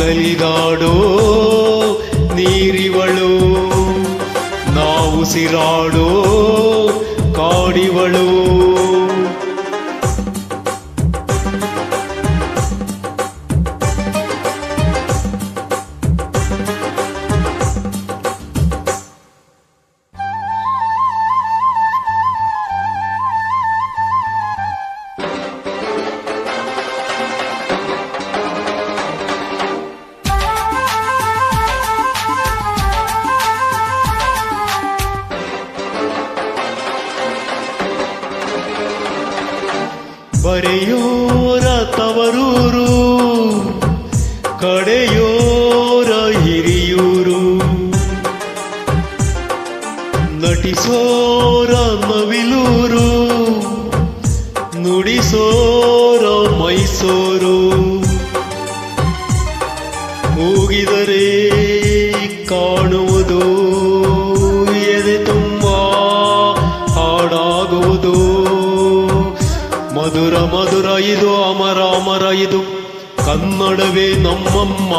ನಲಿದಾಡೋ ನೀರಿವಳು. ನಾವು ಸಿರಾಡೋ ಕಾಡಿವಳು. ಬರೆಯೋರ ತವರೂರು ಕಡೆಯೋರ ಹಿರಿಯೂರು ನಟಿಸೋರ ನವಿಲೂರು ನುಡಿಸೋರ ಮೈಸೂರು ಹೋಗಿದರೆ ಕಾಣುವುದು ಮಧುರ ಇದು, ಅಮರ ಅಮರ ಇದು. ಕನ್ನಡವೇ ನಮ್ಮಮ್ಮ,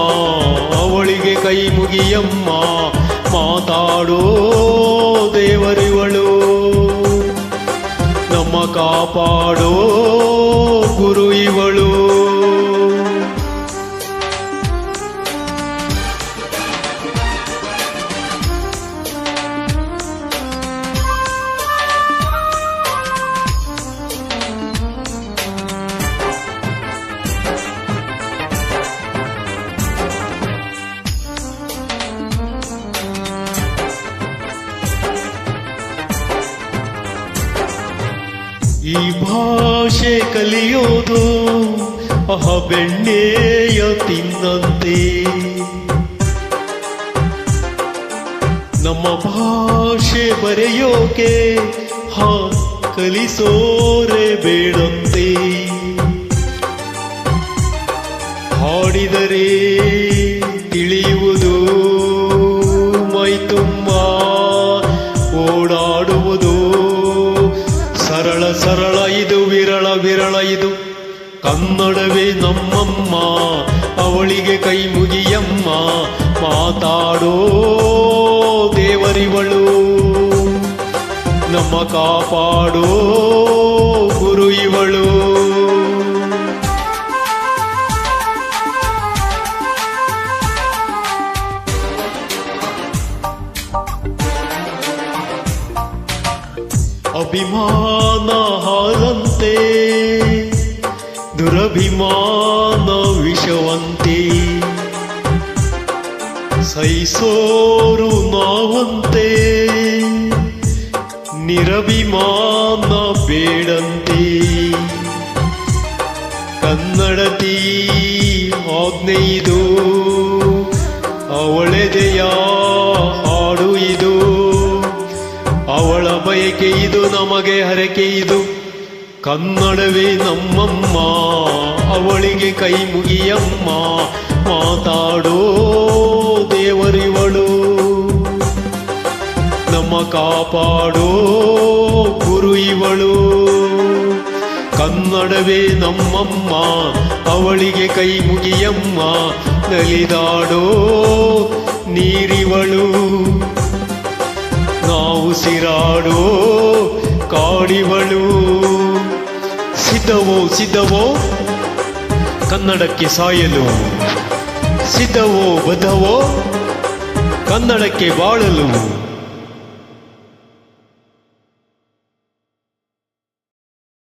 ಅವಳಿಗೆ ಕೈ ಮುಗಿಯಮ್ಮ. ಮಾತಾಡೋ ದೇವರಿವಳು. ನಮ್ಮ ಕಾಪಾಡೋ ಗುರು ಇವಳು. ಈ ಭಾಷೆ ಕಲಿಯೋದು ಅಹ ಬೆಣ್ಣೆಯ ತಿನ್ನಂತೆ ನಮ್ಮ ಭಾಷೆ ಬರೆಯೋಕೆ ಹಾ ಕಲಿಸೋರೆ ಬೇಡಂತೆ. ಹಾಡಿದರೆ ತಿಳಿಯುವುದು ಸರಳ ಸರಳ ಇದು ವಿರಳ ವಿರಳ ಇದು. ಕನ್ನಡವೇ ನಮ್ಮಮ್ಮ, ಅವಳಿಗೆ ಕೈ ಮುಗಿಯಮ್ಮ, ಮಾತಾಡೋ ದೇವರಿವಳು. ನಮ್ಮ ಕಾಪಾಡೋ ಅಭಿಮಾನ ಹಾರಂತೆ ದುರಭಿಮಾನ ವಿಷವಂತೆ. ಸೈಸೋರು ನಾವಂತೆ ನಿರಭಿಮಾನ ಬೇಡಂತೆ. ಕನ್ನಡತಿ ಆಜ್ಞೆ ಬಯಕೆ ಇದು, ನಮಗೆ ಹರಕೆ ಇದು. ಕನ್ನಡವೇ ನಮ್ಮಮ್ಮ, ಅವಳಿಗೆ ಕೈ ಮುಗಿಯಮ್ಮ. ಮಾತಾಡೋ ದೇವರಿವಳು. ನಮ್ಮ ಕಾಪಾಡೋ ಗುರು ಇವಳು. ಕನ್ನಡವೇ ನಮ್ಮಮ್ಮ, ಅವಳಿಗೆ ಕೈ ಮುಗಿಯಮ್ಮ. ನಲಿದಾಡೋ ನೀರಿವಳು. ನಾವು ಸಿರಾಡೋ ಕಾಡಿವಳು. ಸಿದ್ಧವೋ ಸಿದ್ಧವೋ ಕನ್ನಡಕ್ಕೆ ಸಾಯಲು. ಸಿದ್ಧವೋ ಬದ್ಧವೋ ಕನ್ನಡಕ್ಕೆ ಬಾಳಲು.